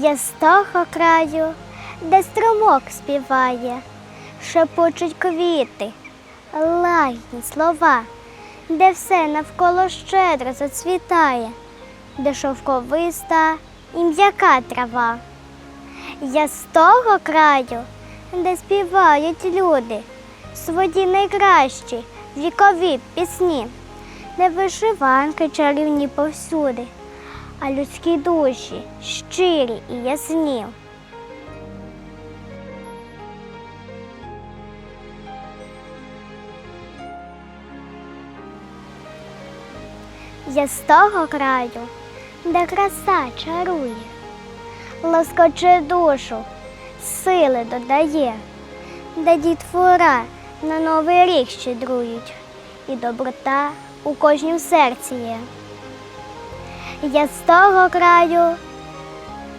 Я з того краю, де струмок співає, шепочуть квіти, лагідні слова, де все навколо щедро зацвітає, де шовковиста і м'яка трава. Я з того краю, де співають люди свої найкращі вікові пісні, де вишиванки чарівні повсюди, а людські душі щирі і ясні. Я з того краю, де краса чарує, лоскоче душу, сили додає, де дітвора на новий рік щедрують, і доброта у кожнім серці є. Я з того краю,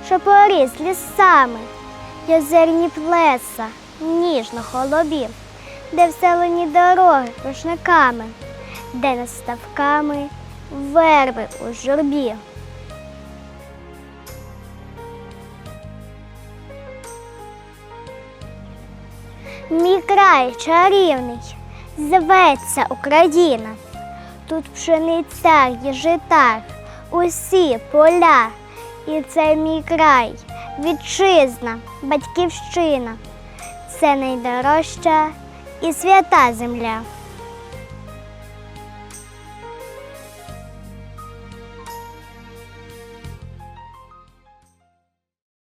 що поріс лісами, озерні плеса, ніжно холобів, де вселені дороги рушниками, де над ставками верби у журбі. Мій край чарівний, зветься Україна. Тут пшениця і житар, усі поля. І це мій край, вітчизна, батьківщина. Це найдорожча і свята земля.